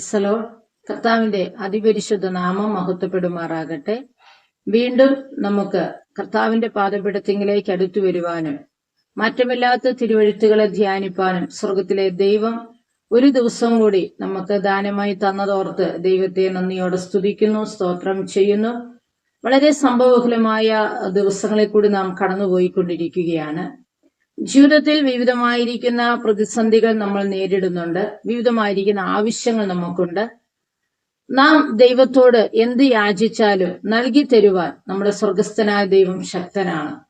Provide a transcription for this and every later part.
പ്രൈസലോ കർത്താവിന്റെ അതിപരിശുദ്ധ നാമം മഹത്വപ്പെടുമാറാകട്ടെ. വീണ്ടും നമുക്ക് കർത്താവിന്റെ പാദപീഠത്തിങ്കിലേക്ക് അടുത്തു വരുവാനും മാറ്റമില്ലാത്ത തിരുവഴുത്തുകളെ ധ്യാനിപ്പാനും സ്വർഗത്തിലെ ദൈവം ഒരു ദിവസം കൂടി നമുക്ക് ദാനമായി തന്നതോർത്ത് ദൈവത്തെ നന്ദിയോടെ സ്തുതിക്കുന്നു സ്തോത്രം ചെയ്യുന്നു. വളരെ സംഭവബഹുലമായ ദിവസങ്ങളിൽ കൂടി നാം കടന്നുപോയിക്കൊണ്ടിരിക്കുകയാണ്. ജീവിതത്തിൽ വിവിധമായിരിക്കുന്ന പ്രതിസന്ധികൾ നമ്മൾ നേരിടുന്നുണ്ട്. വിവിധമായിരിക്കുന്ന ആവശ്യങ്ങൾ നമുക്കുണ്ട്. നാം ദൈവത്തോട് എന്ത് യാചിച്ചാലും നൽകി തരുവാൻ നമ്മുടെ സ്വർഗസ്ഥനായ ദൈവം ശക്തനാണ്.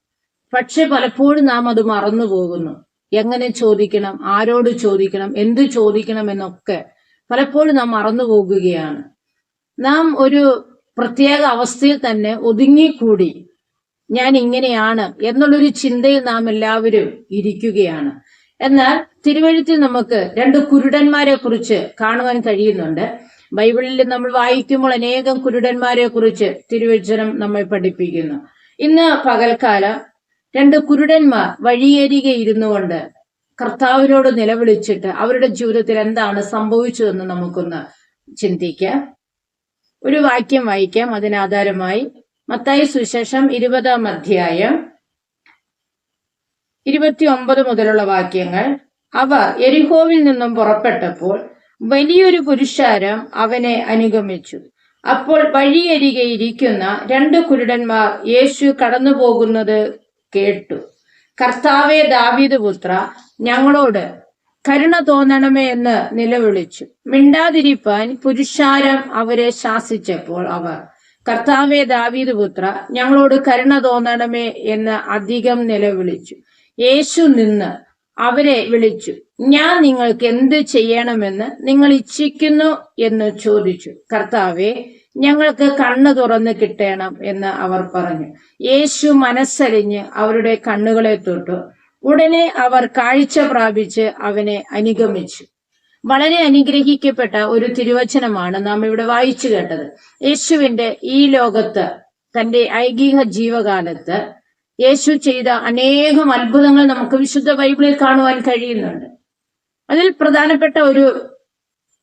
പക്ഷെ പലപ്പോഴും നാം അത് മറന്നു പോകുന്നു. എങ്ങനെ ചോദിക്കണം ആരോട് ചോദിക്കണം എന്ത് ചോദിക്കണം എന്നൊക്കെ പലപ്പോഴും നാം മറന്നു പോകുകയാണ്. നാം ഒരു പ്രത്യേക അവസ്ഥയിൽ തന്നെ ഒതുങ്ങിക്കൂടി ഞാൻ ഇങ്ങനെയാണ് എന്നുള്ളൊരു ചിന്തയിൽ നാം എല്ലാവരും ഇരിക്കുകയാണ്. എന്നാൽ തിരുവഴുത്തിൽ നമുക്ക് രണ്ട് കുരുടന്മാരെ കുറിച്ച് കാണുവാൻ കഴിയുന്നുണ്ട്. ബൈബിളിൽ നമ്മൾ വായിക്കുമ്പോൾ അനേകം കുരുടന്മാരെ കുറിച്ച് തിരുവചനം നമ്മെ പഠിപ്പിക്കുന്നു. ഇന്ന് പകൽക്കാലം രണ്ട് കുരുടന്മാർ വഴിയേരികെ ഇരുന്നു കൊണ്ട് കർത്താവിനോട് നിലവിളിച്ചിട്ട് അവരുടെ ജീവിതത്തിൽ എന്താണ് സംഭവിച്ചതെന്ന് നമുക്കൊന്ന് ചിന്തിക്കാം. ഒരു വാക്യം വായിക്കാം. അതിനാധാരമായി മത്തായി സുശേഷം ഇരുപതാം അധ്യായം ഇരുപത്തി ഒമ്പത് മുതലുള്ള വാക്യങ്ങൾ. അവ എരിഹോവിൽ നിന്നും പുറപ്പെട്ടപ്പോൾ വലിയൊരു പുരുഷാരം അവനെ അനുഗമിച്ചു. അപ്പോൾ വഴിയരികെ ഇരിക്കുന്ന രണ്ട് കുരുടന്മാർ യേശു കടന്നു പോകുന്നത് കേട്ടു. കർത്താവെ ദാവീദ് പുത്ര ഞങ്ങളോട് കരുണ തോന്നണമേ എന്ന് നിലവിളിച്ചു. മിണ്ടാതിരിപ്പാൻ പുരുഷാരം അവരെ ശാസിച്ചപ്പോൾ അവർ കർത്താവെ ദാവീദ് പുത്ര ഞങ്ങളോട് കരുണ തോന്നണമേ എന്ന് അധികം നിലവിളിച്ചു. യേശു നിന്ന് അവരെ വിളിച്ചു ഞാൻ നിങ്ങൾക്ക് എന്ത് ചെയ്യണമെന്ന് നിങ്ങൾ ഇച്ഛിക്കുന്നു? എന്ന് ചോദിച്ചു. കർത്താവെ ഞങ്ങൾക്ക് കണ്ണ് തുറന്ന് കിട്ടണം എന്ന് അവർ പറഞ്ഞു. യേശു മനസ്സരിഞ്ഞ് അവരുടെ കണ്ണുകളെ തൊട്ടു. ഉടനെ അവർ കാഴ്ച പ്രാപിച്ച് അവനെ അനുഗമിച്ചു. വളരെ അനുഗ്രഹിക്കപ്പെട്ട ഒരു തിരുവചനമാണ് നാം ഇവിടെ വായിച്ചു കേട്ടത്. യേശുവിന്റെ ഈ ലോകത്ത് തന്റെ ഐകിക ജീവകാലത്ത് യേശു ചെയ്ത അനേകം അത്ഭുതങ്ങൾ നമുക്ക് വിശുദ്ധ ബൈബിളിൽ കാണുവാൻ കഴിയുന്നുണ്ട്. അതിൽ പ്രധാനപ്പെട്ട ഒരു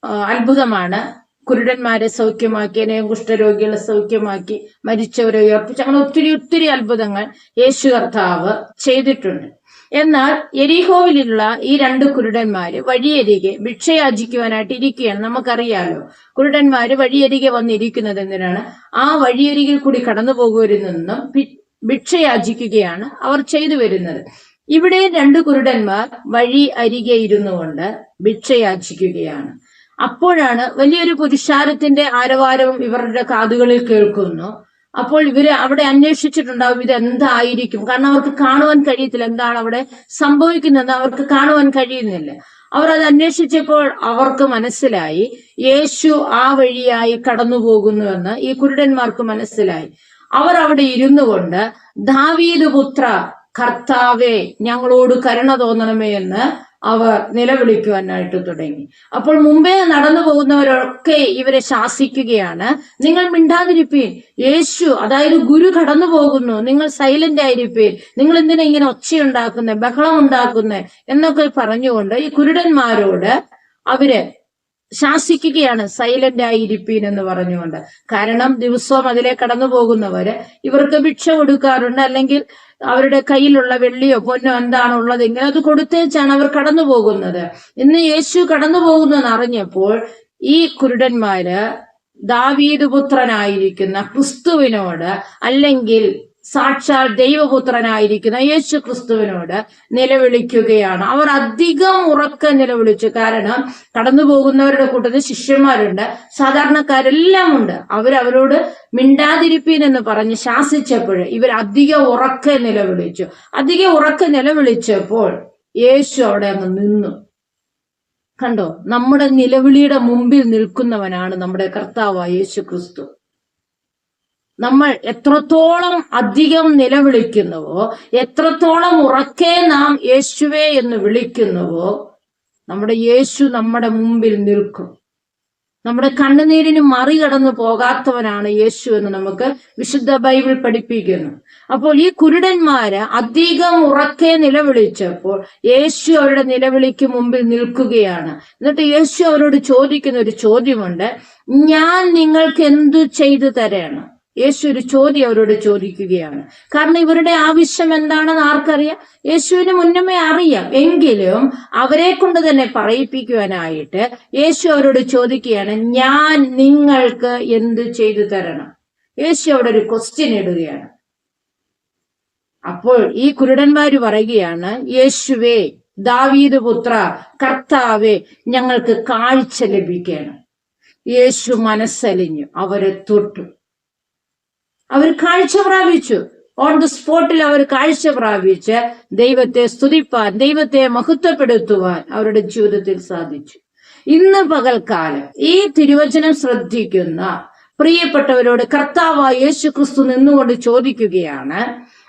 അത്ഭുതമാണ് കുരുടന്മാരെ സൗഖ്യമാക്കി അനേകം കുഷ്ഠരോഗികളെ സൗഖ്യമാക്കി മരിച്ചവരെ ഉയർപ്പിച്ച് അങ്ങനെ ഒത്തിരി ഒത്തിരി അത്ഭുതങ്ങൾ യേശു കർത്താവ് ചെയ്തിട്ടുണ്ട്. എന്നാൽ എരിഹോവിലുള്ള ഈ രണ്ട് കുരുടന്മാര് വഴിയരികെ ഭിക്ഷയാചിക്കുവാനായിട്ട് ഇരിക്കുകയാണ്. നമുക്കറിയാലോ കുരുടന്മാര് വഴിയരികെ വന്നിരിക്കുന്നത് എന്തിനാണ്? ആ വഴിയരികിൽ കൂടി കടന്നു പോകുവരിൽ നിന്നും ഭിക്ഷയാചിക്കുകയാണ് അവർ ചെയ്തു വരുന്നത്. ഇവിടെ രണ്ട് കുരുടന്മാർ വഴി അരികെ ഇരുന്നു കൊണ്ട് ഭിക്ഷയാചിക്കുകയാണ്. അപ്പോഴാണ് വലിയൊരു പുരുഷാരത്തിന്റെ ആരവാരവും ഇവരുടെ കാതുകളിൽ കേൾക്കുന്നു. അപ്പോൾ ഇവർ അവിടെ അന്വേഷിച്ചിട്ടുണ്ടാവും ഇത് എന്തായിരിക്കും കാരണം അവർക്ക് കാണുവാൻ കഴിയത്തില്ല എന്താണ് അവിടെ സംഭവിക്കുന്നതെന്ന് അവർക്ക് കാണുവാൻ കഴിയുന്നില്ല. അവർ അത് അന്വേഷിച്ചപ്പോൾ അവർക്ക് മനസ്സിലായി യേശു ആ വഴിയായി കടന്നു പോകുന്നുവെന്ന് ഈ കുരുടന്മാർക്ക് മനസ്സിലായി. അവർ അവിടെ ഇരുന്നു കൊണ്ട് ദാവീദ് പുത്ര കർത്താവെ ഞങ്ങളോട് കരുണ തോന്നണമേ എന്ന് അവർ നിലവിളിക്കുവാനായിട്ട് തുടങ്ങി. അപ്പോൾ മുമ്പേ നടന്നു പോകുന്നവരൊക്കെ ഇവരെ ശാസിക്കുകയാണ്. നിങ്ങൾ മിണ്ടാതിരിപ്പീൻ. യേശു അതായത് ഗുരു കടന്നു പോകുന്നു. നിങ്ങൾ സൈലന്റ് ആയിരിപ്പീൻ. നിങ്ങൾ എന്തിനാ ഇങ്ങനെ ഒച്ചയുണ്ടാക്കുന്നത് ബഹളം ഉണ്ടാക്കുന്നത് എന്നൊക്കെ പറഞ്ഞുകൊണ്ട് ഈ കുരുടന്മാരോട് അവർ ശാസിക്കുകയാണ് സൈലന്റ് ആയിരിപ്പീൻ എന്ന് പറഞ്ഞുകൊണ്ട്. കാരണം ദിവസവും അതിലെ കടന്നു പോകുന്നവര് ഇവർക്ക് ഭിക്ഷ കൊടുക്കാറുണ്ട്. അല്ലെങ്കിൽ അവരുടെ കയ്യിലുള്ള വെള്ളിയോ പൊന്നോ എന്താണ് ഉള്ളതെങ്കിൽ അത് കൊടുത്തേച്ചാണ് അവർ കടന്നു പോകുന്നത് ഇന്ന് യേശു കടന്നു പോകുന്നെന്ന് അറിഞ്ഞപ്പോൾ ഈ കുരുടന്മാര് ദാവീദ് പുത്രനായിരിക്കുന്ന ക്രിസ്തുവിനോട് അല്ലെങ്കിൽ സാക്ഷാൽ ദൈവപുത്രനായിരിക്കുന്ന യേശു ക്രിസ്തുവിനോട് നിലവിളിക്കുകയാണ്. അവർ അധികം ഉറക്കം നിലവിളിച്ചു. കാരണം കടന്നു പോകുന്നവരുടെ കൂട്ടത്തിൽ ശിഷ്യന്മാരുണ്ട്. സാധാരണക്കാരെല്ലാം ഉണ്ട്. അവരവരോട് മിണ്ടാതിരിപ്പീൻ എന്ന് പറഞ്ഞ് ശാസിച്ചപ്പോൾ ഇവർ അധികം ഉറക്കെ നിലവിളിച്ചു. അധികം ഉറക്കെ നിലവിളിച്ചപ്പോൾ യേശു അവിടെ അങ്ങ് നിന്നു. കണ്ടോ? നമ്മുടെ നിലവിളിയുടെ മുമ്പിൽ നിൽക്കുന്നവനാണ് നമ്മുടെ കർത്താവ് യേശു ക്രിസ്തു നമ്മൾ എത്രത്തോളം അധികം നിലവിളിക്കുന്നുവോ എത്രത്തോളം ഉറക്കെ നാം യേശുവേ എന്ന് വിളിക്കുന്നുവോ നമ്മുടെ യേശു നമ്മുടെ മുമ്പിൽ നിൽക്കും. നമ്മുടെ കണ്ണുനീരിന് മറികടന്നു പോകാത്തവനാണ് യേശു എന്ന് നമുക്ക് വിശുദ്ധ ബൈബിൾ പഠിപ്പിക്കുന്നു. അപ്പോൾ ഈ കുരുടന്മാര് അധികം ഉറക്കെ നിലവിളിച്ചപ്പോൾ യേശു അവരുടെ നിലവിളിക്ക് മുമ്പിൽ നിൽക്കുകയാണ്. എന്നിട്ട് യേശു അവരോട് ചോദിക്കുന്ന ഒരു ചോദ്യമുണ്ട് ഞാൻ നിങ്ങൾക്ക് എന്തു ചെയ്തു തരണം? യേശു ഒരു ചോദ്യം അവരോട് ചോദിക്കുകയാണ്. കാരണം ഇവരുടെ ആവശ്യം എന്താണെന്ന് ആർക്കറിയാം? യേശുവിന് മുന്നമേ അറിയാം. എങ്കിലും അവരെ കൊണ്ട് തന്നെ പറയിപ്പിക്കുവാനായിട്ട് യേശു അവരോട് ചോദിക്കുകയാണ് ഞാൻ നിങ്ങൾക്ക് എന്ത് ചെയ്തു തരണം? യേശു അവിടെ ഒരു ക്വസ്റ്റ്യൻ ഇടുകയാണ്. അപ്പോൾ ഈ കുരുടന്മാര് പറയുകയാണ് യേശുവേ ദാവീദ് പുത്ര കർത്താവെ ഞങ്ങൾക്ക് കാഴ്ച ലഭിക്കണം. യേശു മനസ്സലിഞ്ഞു അവരെ തൊട്ടു. അവർ കാഴ്ച പ്രാപിച്ചു. ഓൺ ദ സ്പോട്ടിൽ അവർ കാഴ്ച പ്രാപിച്ച് ദൈവത്തെ സ്തുതിപ്പാൻ ദൈവത്തെ മഹത്വപ്പെടുത്തുവാൻ അവരുടെ ജീവിതത്തിൽ സാധിച്ചു. ഇന്ന് പകൽക്കാലം ഈ തിരുവചനം ശ്രദ്ധിക്കുന്ന പ്രിയപ്പെട്ടവരോട് കർത്താവായ യേശു ക്രിസ്തു നിന്നുകൊണ്ട് ചോദിക്കുകയാണ്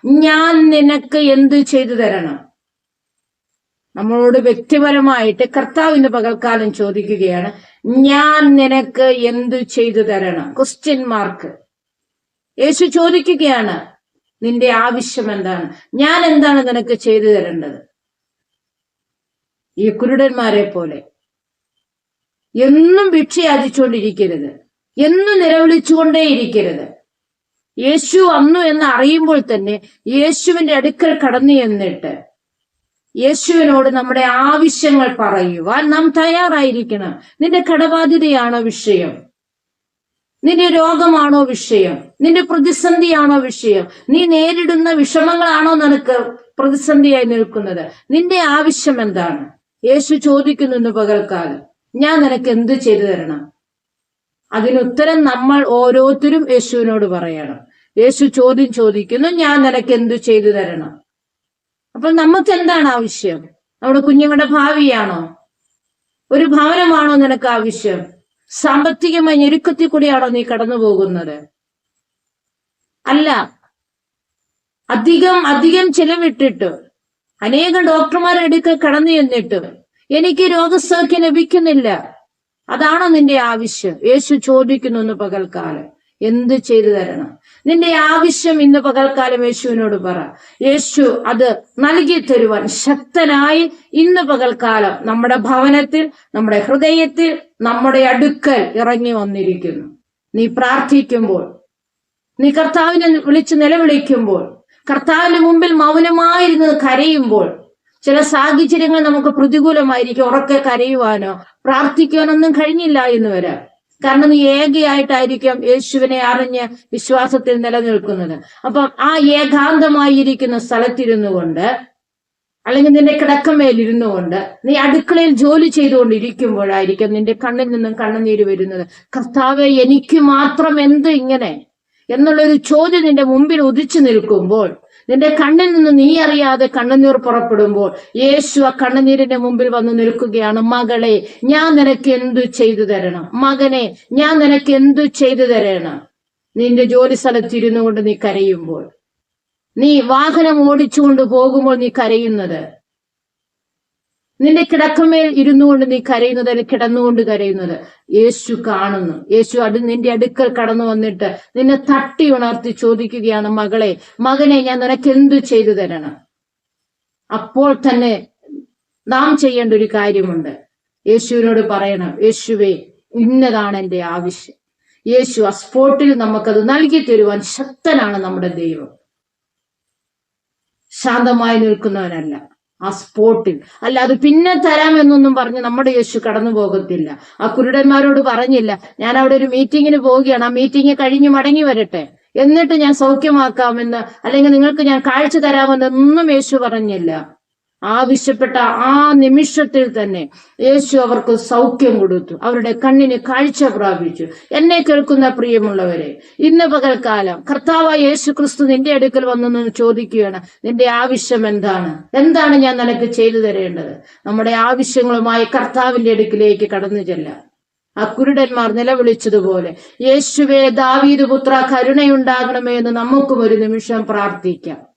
ഞാൻ നിനക്ക് എന്ത് ചെയ്തു തരണം? നമ്മളോട് വ്യക്തിപരമായിട്ട് കർത്താവ് ഇന്ന് പകൽക്കാലം ചോദിക്കുകയാണ് ഞാൻ നിനക്ക് എന്ത് ചെയ്തു തരണം? ക്വസ്റ്റ്യൻ മാർക്ക് യേശു ചോദിക്കുകയാണ് നിന്റെ ആവശ്യം എന്താണ്? ഞാൻ എന്താണ് നിനക്ക് ചെയ്തു തരേണ്ടത്? ഈ കുരുടന്മാരെ പോലെ. എന്നും ഭിക്ഷയാചിച്ചുകൊണ്ടിരിക്കരുത് എന്നും നിലവിളിച്ചുകൊണ്ടേയിരിക്കരുത്. യേശു വന്നു എന്ന് അറിയുമ്പോൾ തന്നെ യേശുവിന്റെ അടുക്കൽ കടന്നു എന്നിട്ട് യേശുവിനോട് നമ്മുടെ ആവശ്യങ്ങൾ പറയുവാൻ നാം തയ്യാറായിരിക്കണം. നിന്റെ കടബാധ്യതയാണ് വിഷയം? നിന്റെ രോഗമാണോ വിഷയം? നിന്റെ പ്രതിസന്ധിയാണോ വിഷയം? നീ നേരിടുന്ന വിഷമങ്ങളാണോ നിനക്ക് പ്രതിസന്ധിയായി നിൽക്കുന്നത്? നിന്റെ ആവശ്യം എന്താണ്? യേശു ചോദിക്കുന്നു പകൽക്കാലം ഞാൻ നിനക്ക് എന്ത് ചെയ്തു തരണം? അതിനുത്തരം നമ്മൾ ഓരോരുത്തരും യേശുവിനോട് പറയണം. യേശു ചോദ്യം ചോദിക്കുന്നു ഞാൻ നിനക്ക് എന്തു ചെയ്തു തരണം? അപ്പോൾ നമുക്ക് എന്താണ് ആവശ്യം? നമ്മുടെ കുഞ്ഞുങ്ങളുടെ ഭാവിയാണോ? ഒരു ഭവനമാണോ നിനക്ക് ആവശ്യം? സാമ്പത്തികമായി ഞെരുക്കത്തിൽ കൂടിയാണോ നീ കടന്നു പോകുന്നത്? അല്ല. അധികം അധികം ചെലവിട്ടിട്ട് അനേകം ഡോക്ടർമാരെ അടുക്കൽ കടന്നു ചെന്നിട്ട് എനിക്ക് രോഗസൗഖ്യം ലഭിക്കുന്നില്ല. അതാണോ നിന്റെ ആവശ്യം? യേശു ചോദിക്കുന്നു പകൽക്കാലം. എന്ത് ചെയ്തു തരണം? നിന്റെ ആവശ്യം ഇന്ന് പകൽക്കാലം യേശുവിനോട് പറ. യേശു അത് നൽകി തരുവാൻ ശക്തനായി ഇന്ന് പകൽക്കാലം നമ്മുടെ ഭവനത്തിൽ നമ്മുടെ ഹൃദയത്തിൽ നമ്മുടെ അടുക്കൽ ഇറങ്ങി വന്നിരിക്കുന്നു. നീ പ്രാർത്ഥിക്കുമ്പോൾ നീ കർത്താവിനെ വിളിച്ച് നിലവിളിക്കുമ്പോൾ കർത്താവിന്റെ മുമ്പിൽ മൗനമായിരുന്ന് കരയുമ്പോൾ ചില സാഹചര്യങ്ങൾ നമുക്ക് പ്രതികൂലമായിരിക്കും ഉറക്കെ കരയുവാനോ പ്രാർത്ഥിക്കുവാനൊന്നും കഴിഞ്ഞില്ല എന്ന് വരാം. കാരണം നീ ഏകയായിട്ടായിരിക്കും യേശുവിനെ അറിഞ്ഞ് വിശ്വാസത്തിൽ നിലനിൽക്കുന്നത്. അപ്പം ആ ഏകാന്തമായിരിക്കുന്ന സ്ഥലത്തിരുന്നു കൊണ്ട് അല്ലെങ്കിൽ നിന്റെ കിടക്കമേലിരുന്നു കൊണ്ട് നീ അടുക്കളയിൽ ജോലി ചെയ്തുകൊണ്ടിരിക്കുമ്പോഴായിരിക്കും നിന്റെ കണ്ണിൽ നിന്നും കണ്ണുനീര് വരുന്നത്. കർത്താവെ എനിക്ക് മാത്രം എന്ത് ഇങ്ങനെ? എന്നുള്ളൊരു ചോദ്യം നിന്റെ മുമ്പിൽ ഉദിച്ചു നിൽക്കുമ്പോൾ നിന്റെ കണ്ണിൽ നിന്ന് നീ അറിയാതെ കണ്ണുനീർ പുറപ്പെടുമ്പോൾ യേശു ആ കണ്ണുനീരിന്റെ മുമ്പിൽ വന്ന് നിൽക്കുകയാണ്. മകളെ ഞാൻ നിനക്ക് എന്തു ചെയ്തു തരണം? മകനെ ഞാൻ നിനക്ക് എന്തു ചെയ്തു തരണം? നിന്റെ ജോലി സ്ഥലത്ത് ഇരുന്നു കൊണ്ട് നീ കരയുമ്പോൾ നീ വാഹനം ഓടിച്ചുകൊണ്ട് പോകുമ്പോൾ നീ കരയുന്നത് നിന്റെ കിടക്കമേൽ ഇരുന്നു കൊണ്ട് നീ കരയുന്നത് അല്ലെങ്കിൽ കിടന്നുകൊണ്ട് കരയുന്നത്. യേശു കാണുന്നു. യേശു അത് നിന്റെ അടുക്കൽ കടന്നു വന്നിട്ട് നിന്നെ തട്ടി ഉണർത്തി ചോദിക്കുകയാണ് മകളെ മകനെ ഞാൻ നിനക്ക് എന്തു ചെയ്തു തരണം? അപ്പോൾ തന്നെ നാം ചെയ്യേണ്ട ഒരു കാര്യമുണ്ട്. യേശുവിനോട് പറയണം യേശുവേ ഇന്നതാണ് എന്റെ ആവശ്യം. യേശു ആ സ്പോട്ടിൽ നമുക്കത് നൽകി തരുവാൻ ശക്തനാണ് നമ്മുടെ ദൈവം. ശാന്തമായി നിൽക്കുന്നവനല്ല. ആ സ്പോട്ടിൽ. അല്ല അത് പിന്നെ തരാമെന്നൊന്നും പറഞ്ഞ് നമ്മുടെ യേശു കടന്നു പോകത്തില്ല. ആ കുരുടന്മാരോട് പറഞ്ഞില്ല ഞാൻ അവിടെ ഒരു മീറ്റിങ്ങിന് പോവുകയാണ്. ആ മീറ്റിംഗ് കഴിഞ്ഞ് മടങ്ങി വരട്ടെ. എന്നിട്ട് ഞാൻ സൗഖ്യമാക്കാമെന്ന് അല്ലെങ്കിൽ നിങ്ങൾക്ക് ഞാൻ കാഴ്ച തരാമെന്നൊന്നും യേശു പറഞ്ഞില്ല. ആവശ്യപ്പെട്ട ആ നിമിഷത്തിൽ തന്നെ യേശു അവർക്ക് സൗഖ്യം കൊടുത്തു. അവരുടെ കണ്ണിന് കാഴ്ച പ്രാപിച്ചു. എന്നെ കേൾക്കുന്ന പ്രിയമുള്ളവരെ ഇന്ന് പകൽക്കാലം കർത്താവ് യേശു ക്രിസ്തു നിന്റെ അടുക്കൽ വന്നു ചോദിക്കുകയാണ്. നിന്റെ ആവശ്യം എന്താണ്? എന്താണ് ഞാൻ നിനക്ക് ചെയ്തു തരേണ്ടത്? നമ്മുടെ ആവശ്യങ്ങളുമായി കർത്താവിന്റെ അടുക്കിലേക്ക് കടന്നു ചെല്ലാം. ആ കുരുടന്മാർ നിലവിളിച്ചതുപോലെ യേശുവേ ദാവീദ് പുത്ര കരുണയുണ്ടാകണമേ എന്ന് നമുക്കും ഒരു നിമിഷം പ്രാർത്ഥിക്കാം.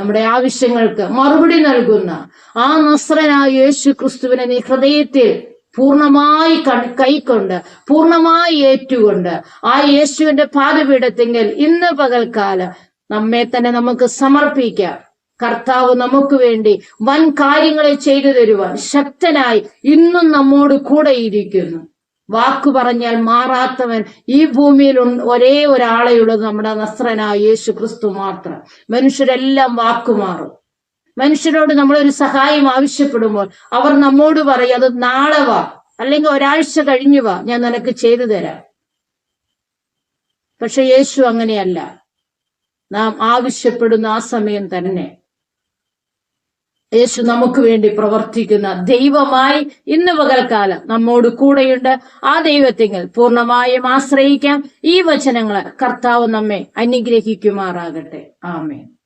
നമ്മുടെ ആവശ്യങ്ങൾക്ക് മറുപടി നൽകുന്ന ആ നസ്രനായ യേശു ക്രിസ്തുവിനെ നീ ഹൃദയത്തിൽ പൂർണമായി കൺ- കൈക്കൊണ്ട് പൂർണമായി ഏറ്റുകൊണ്ട് ആ യേശുവിന്റെ പാദപീഠത്തെങ്കിൽ ഇന്ന് പകൽക്കാലം നമ്മെ തന്നെ നമുക്ക് സമർപ്പിക്കാം. കർത്താവ് നമുക്ക് വേണ്ടി വൻ കാര്യങ്ങളെ ചെയ്തു തരുവാൻ ശക്തനായി ഇന്നും നമ്മോട് കൂടെ ഇരിക്കുന്നു. വാക്കു പറഞ്ഞാൽ മാറാത്തവൻ ഈ ഭൂമിയിൽ ഒരേ ഒരേ ഒരാളെയുള്ളത് നമ്മുടെ നസ്രനായ യേശു ക്രിസ്തു മാത്രം. മനുഷ്യരെല്ലാം വാക്കുമാറും മനുഷ്യരോട് നമ്മളൊരു സഹായം ആവശ്യപ്പെടുമ്പോൾ അവർ നമ്മോട് പറയും അത് നാളെ വാ. അല്ലെങ്കിൽ ഒരാഴ്ച കഴിഞ്ഞു വാ. ഞാൻ നിനക്ക് ചെയ്തു തരാം. പക്ഷെ യേശു അങ്ങനെയല്ല. നാം ആവശ്യപ്പെടുന്ന ആ സമയം തന്നെ. യേശു നമുക്ക് വേണ്ടി പ്രവർത്തിക്കുന്ന ദൈവമായി ഇന്ന് പകൽക്കാലം നമ്മോട് കൂടെയുണ്ട്. ആ ദൈവത്തെങ്കിൽ പൂർണമായും ആശ്രയിക്കാം. ഈ വചനങ്ങളെ കർത്താവ് നമ്മെ അനുഗ്രഹിക്കുമാറാകട്ടെ. ആമേൻ.